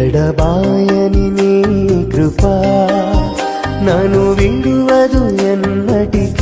ఎడబాయని నీ కృప నను విడువదు ఎన్నటికీ.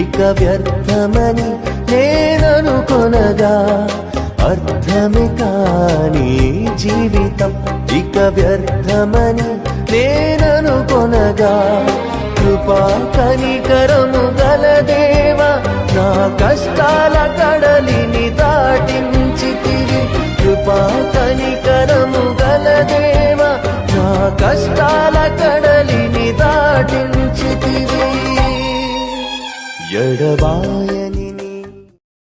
ఇక వ్యర్థమని నేననుకొనగా అర్థమే కాని జీవితం. ఇక వ్యర్థమని నేననుకొనగా కృపా కనికరము గలదేవా నా కష్టాల కడలిని దాటించితివి. కృపా కనికరము గలదేవా నా కష్టాల కడలిని దాటించితివి. ఎడబాయని